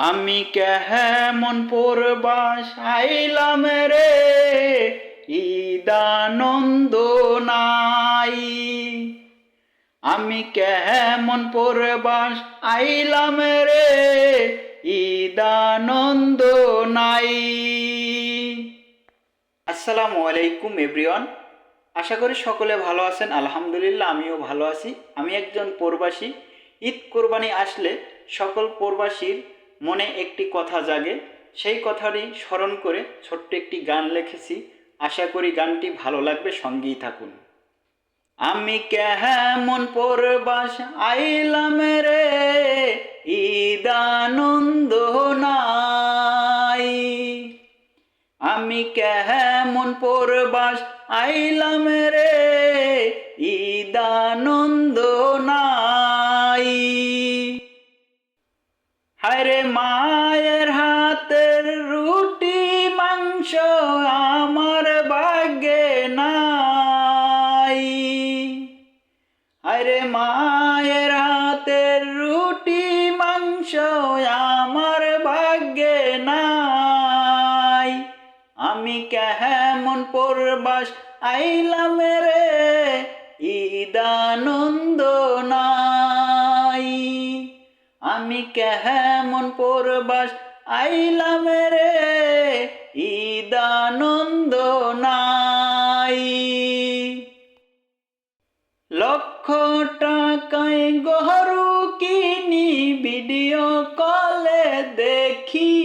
আমি কেমন পরবাস আইলাম রে? ঈদানন্দ নাই। আমি কেমন পরবাস আইলাম রে? ঈদানন্দ নাই। আসসালামু আলাইকুম এভরিওয়ান। আশা করি সকলে ভালো আছেন। আলহামদুলিল্লাহ, আমিও ভালো আছি। আমি একজন প্রবাসী। ঈদ কোরবানি আসলে সকল প্রবাসীর মনে একটি কথা জাগে। সেই কথাটি স্মরণ করে ছোট্ট একটি গান লিখেছি। আশা করি গানটি ভালো লাগবে, সঙ্গেই থাকুন। আমি কেমন পরবাস আইলাম রে, ঈদানন্দ নাই। আমি কেমন পরবাস আইলাম রে, ঈদানন্দ হায়রে মায়ের হাতের রুটি, মাংস আমার ভাগ্যে নাই। আরে মায়ের হাতের রুটি, মাংস আমার ভাগ্যে নাই। আমি কেমন পরবাস আইলাম রে ঈদানন্দ কেমন পরবাস আইলাম রে, ঈদানন্দ নাই। লক্ষ টাকায় গরু কিনি, ভিডিও কলে দেখি।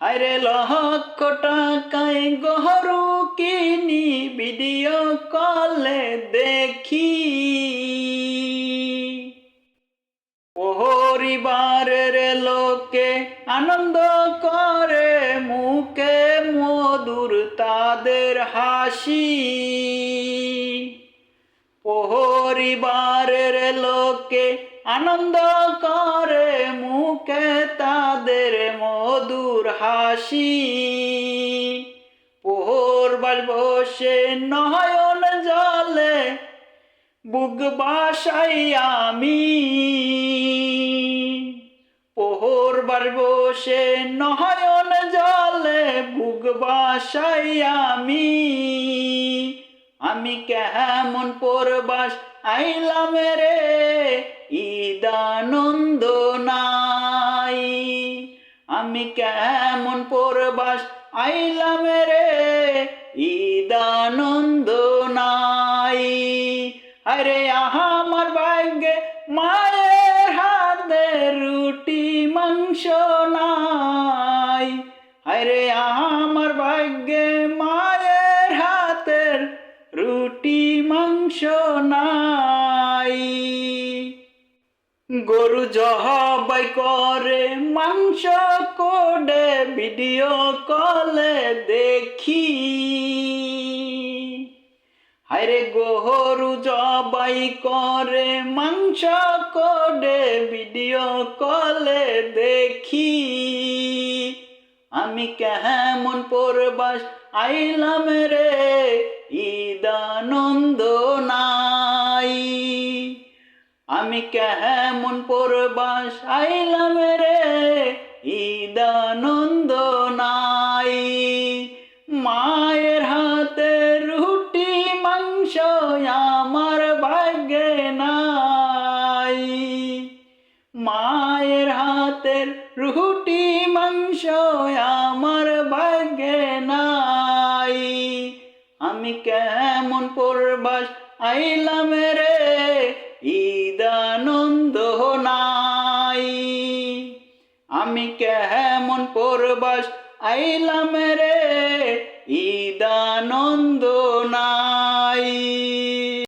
আরে লক্ষ টাকায় গরু কিনি, ভিডিও কলে দেখি। তাদের হাসি। পরিবারের লোকে আনন্দ করে, মুখে তাদের মধুর হাসি। পোহরবার বসে নয়ন জলে, বুক বাসাই আমি। পোহরবার বসে নয়ন জলে বুক বাসাই আমি। আমি কেমন পরবাস আইলাম রে? ঈদানন্দ নাই। আমি কেমন পরবাস আইলাম রে? ঈদানন্দ নাই। আরে আমার ভাগ্যে মায়ের হাতে রুটি মাংস নাই। আরে আমার নাই। গরু জহবাই করে, মাংস কোডে, ভিডিও কলে দেখি। হায়রে গরু জবাই করে, মাংস কোডে, ভিডিও কলে দেখি। আমি কেমন পরবাস আইলাম রে? ঈদানন্দ নাই। আমি কেমন পরবাস আইলাম রে? ঈদানন্দ নাই। মায়ের হাতের রুটি মাংস আমার ভাগ্যে নাই। আমি কেমন পরবাস আইলাম রে ঈদানন্দ নাই। আমি কেমন পরবাস আইলাম রে ঈদানন্দ নাই।